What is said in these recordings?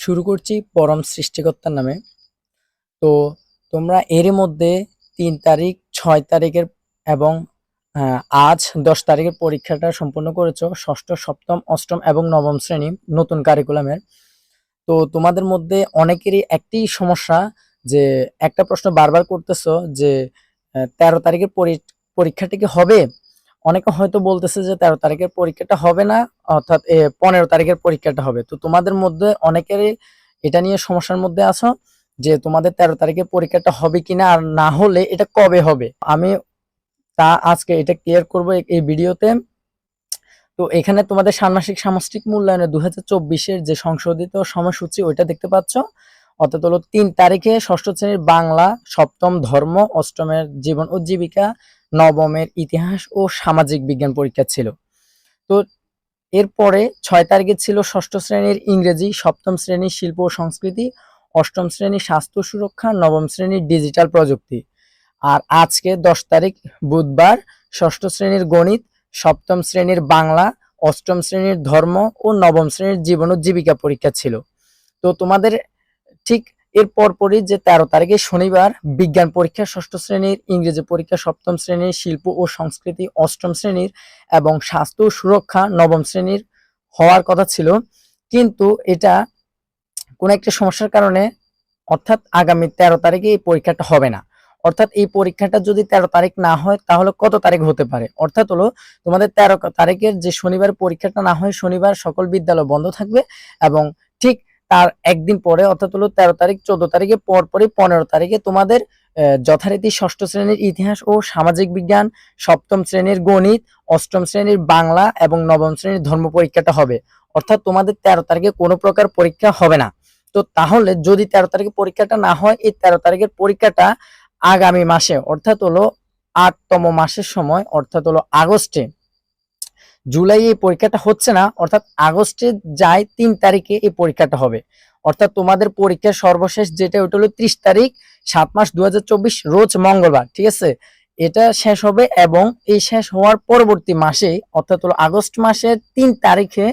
শুরু করছি পরম সৃষ্টিকর্তার নামে। তো তোমরা এর মধ্যে তিন তারিখ, ছয় তারিখের এবং আজ দশ তারিখের পরীক্ষাটা সম্পূর্ণ করেছ। ষষ্ঠ, সপ্তম, অষ্টম এবং নবম শ্রেণি নতুন কারিকুলামের তো তোমাদের মধ্যে অনেকেরই একটি সমস্যা যে, একটা প্রশ্ন বারবার করতেছো যে তেরো তারিখের পরি- পরীক্ষাটা কি হবে? অনেকে হয়তো বলতেছে যে তেরো তারিখের পরীক্ষাটা হবে না, অর্থাৎ পনেরো তারিখের পরীক্ষাটা হবে। তো তোমাদের মধ্যে অনেকেরই এটা নিয়ে সমস্যার মধ্যে আছো যে তোমাদের তেরো তারিখে পরীক্ষাটা হবে কিনা আর না হলে এটা কবে হবে? আমি তা আজকে এটা ক্লিয়ার করব এই ভিডিওতে। তো এখানে তোমাদের ষান্মাসিক সামষ্টিক মূল্যায়নে দু হাজার চব্বিশের যে সংশোধিত সময়সূচি, ওইটা দেখতে পাচ্ছ। অর্থাৎ হলো তিন তারিখে ষষ্ঠ শ্রেণির বাংলা, সপ্তম ধর্ম, অষ্টমের জীবন ও জীবিকা, নবমের ইতিহাস ও সামাজিক বিজ্ঞান পরীক্ষা ছিল। তো এরপরে ছয় তারিখে ছিল ষষ্ঠ শ্রেণির ইংরেজি, সপ্তম শ্রেণির শিল্প ও সংস্কৃতি, অষ্টম শ্রেণির স্বাস্থ্য সুরক্ষা, নবম শ্রেণির ডিজিটাল প্রযুক্তি। আর আজকে দশ তারিখ বুধবার ষষ্ঠ শ্রেণির গণিত, সপ্তম শ্রেণির বাংলা, অষ্টম শ্রেণির ধর্ম ও নবম শ্রেণির জীবন ও জীবিকা পরীক্ষা ছিল। তো তোমাদের ঠিক এর পরপরই যে তেরো তারিখে শনিবার বিজ্ঞান পরীক্ষা ষষ্ঠ শ্রেণির, ইংরেজি পরীক্ষা সপ্তম শ্রেণির, শিল্প ও সংস্কৃতি অষ্টম শ্রেণির এবং স্বাস্থ্য সুরক্ষা নবম শ্রেণির হওয়ার কথা ছিল। কিন্তু এটা কোনো একটা সমস্যার কারণে অর্থাৎ আগামী তেরো তারিখে এই পরীক্ষাটা হবে না। অর্থাৎ এই পরীক্ষাটা যদি তেরো তারিখ না হয়, তাহলে কত তারিখ হতে পারে? অর্থাৎ হলো তোমাদের তেরো তারিখের যে শনিবার পরীক্ষাটা না হয়, শনিবার সকল বিদ্যালয় বন্ধ থাকবে এবং তার একদিন পরে, অর্থাৎ হলো তেরো তারিখ, চোদ্দ তারিখে, পরপরই পনেরো তারিখে তোমাদের যথারীতি ষষ্ঠ শ্রেণির ইতিহাস ও সামাজিক বিজ্ঞান, সপ্তম শ্রেণির গণিত, অষ্টম শ্রেণির বাংলা এবং নবম শ্রেণির ধর্ম পরীক্ষাটা হবে। অর্থাৎ তোমাদের তেরো তারিখে কোনো প্রকার পরীক্ষা হবে না। তো তাহলে যদি তেরো তারিখে পরীক্ষাটা না হয়, এই তেরো তারিখের পরীক্ষাটা আগামী মাসে, অর্থাৎ হলো আটতম মাসের সময়, অর্থাৎ হলো আগস্টে জুলাই এই পরীক্ষাটা হচ্ছে না, অর্থাৎ আগস্টে যায় তিন তারিখে এই পরীক্ষাটা হবে। অর্থাৎ তোমাদের পরীক্ষার সর্বশেষ যেটা ওটা হলো ত্রিশ তারিখ, সাত মাস দু হাজার চব্বিশ, রোজ মঙ্গলবার, ঠিক আছে? এটা শেষ হবে এবং এই শেষ হওয়ার পরবর্তী মাসে অর্থাৎ হলো আগস্ট মাসের তিন তারিখে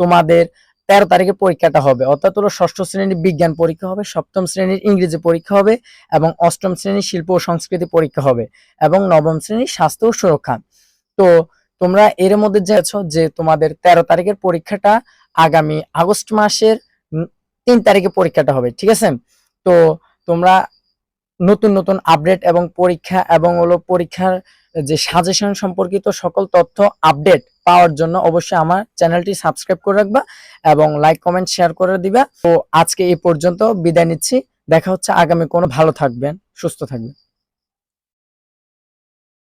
তোমাদের তেরো তারিখে পরীক্ষাটা হবে। অর্থাৎ হলো ষষ্ঠ শ্রেণির বিজ্ঞান পরীক্ষা হবে, সপ্তম শ্রেণির ইংরেজি পরীক্ষা হবে এবং অষ্টম শ্রেণির শিল্প ও সংস্কৃতি পরীক্ষা হবে এবং নবম শ্রেণির স্বাস্থ্য ও সুরক্ষা। তো তোমরা এর মধ্যে যাচ্ছ যে তোমাদের তেরো তারিখের পরীক্ষাটা আগামী আগস্ট মাসের তিন তারিখে পরীক্ষাটা হবে, ঠিক আছে? তো তোমরা নতুন নতুন আপডেট এবং পরীক্ষা এবং হলো পরীক্ষার যে সাজেশন সম্পর্কিত সকল তথ্য আপডেট পাওয়ার জন্য অবশ্যই আমার চ্যানেলটি সাবস্ক্রাইব করে রাখবা এবং লাইক কমেন্ট শেয়ার করে দিবা। তো আজকে এই পর্যন্ত বিদায় নিচ্ছি। দেখা হচ্ছে আগামী কোনো ভালো থাকবেন, সুস্থ থাকবেন।